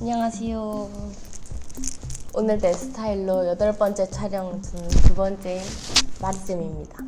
안녕하세요. 오늘 내 스타일로 여덟 번째 촬영 중 두 번째 마리쌤입니다.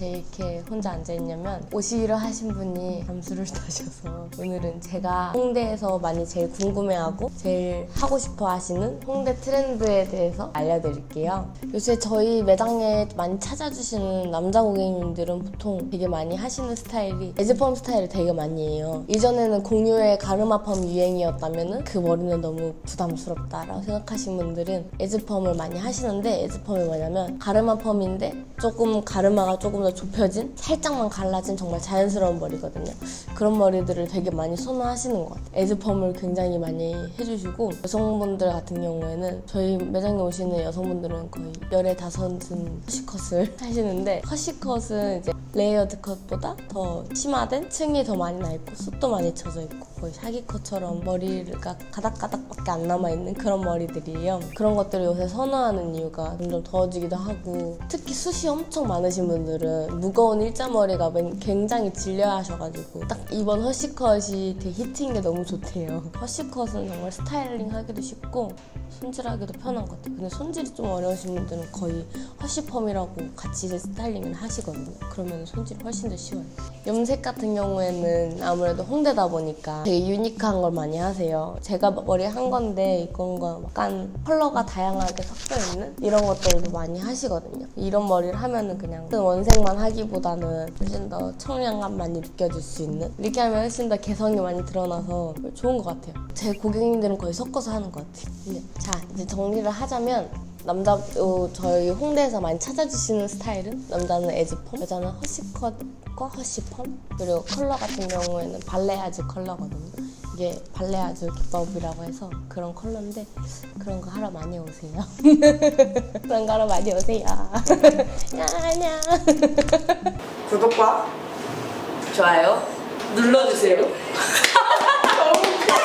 제 이렇게 혼자 앉아 있냐면 오시기로 하신 분이 잠수를 타셔서 오늘은 제가 홍대에서 많이 제일 궁금해하고 제일 하고 싶어 하시는 홍대 트렌드에 대해서 알려드릴게요. 요새 저희 매장에 많이 찾아주시는 남자 고객님들은 보통 되게 많이 하시는 스타일이 에즈펌 스타일을 되게 많이 해요. 이전에는 공유의 가르마 펌 유행이었다면 그 머리는 너무 부담스럽다라고 생각하신 분들은 에즈펌을 많이 하시는데 에즈펌이 뭐냐면 가르마 펌인데 조금 가르마가 조금 더 좁혀진 살짝만 갈라진 정말 자연스러운 머리거든요. 그런 머리들을 되게 많이 선호하시는 것 같아요. 에즈펌을 굉장히 많이 해주시고 여성분들 같은 경우에는 저희 매장에 오시는 여성분들은 거의 열에 다섯은 허시컷을 하시는데 허시컷은 이제 레이어드 컷보다 더 심화된 층이 더 많이 나 있고 숱도 많이 쳐져 있고 거의 샤기컷처럼 머리가 가닥가닥밖에 안 남아 있는 그런 머리들이에요. 그런 것들을 요새 선호하는 이유가 점점 더워지기도 하고 특히 숱이 엄청 많으신 분들은 무거운 일자머리가 맨- 굉장히 질려하셔가지고 딱 이번 허시컷이 되게 히트인 게 너무 좋대요. 허시컷은 정말 스타일링 하기도 쉽고 손질하기도 편한 것 같아요. 근데 손질이 좀 어려우신 분들은 거의 허시펌이라고 같이 스타일링을 하시거든요. 그러면 손질이 훨씬 더 쉬워요. 염색 같은 경우에는 아무래도 홍대다 보니까 되게 유니크한 걸 많이 하세요. 제가 머리 한 건데 이건가 약간 컬러가 다양하게 섞여 있는 이런 것들도 많이 하시거든요. 이런 머리를 하면은 그냥 원색만 하기보다는 훨씬 더 청량감 많이 느껴질 수 있는 이렇게 하면 훨씬 더 개성이 많이 드러나서 좋은 것 같아요. 제 고객님들은 거의 섞어서 하는 것 같아요. 네. 자 이제 정리를 하자면 남자 어, 저희 홍대에서 많이 찾아주시는 스타일은 남자는 에즈펌, 여자는 허시컷과 허시펌 그리고 컬러 같은 경우에는 발레아즈 컬러거든요. 이게 발레아즈 기법이라고 해서 그런 컬러인데 그런 거 하러 많이 오세요. 그런 거 하러 많이 오세요. 야냐. 구독과 좋아요. 눌러주세요.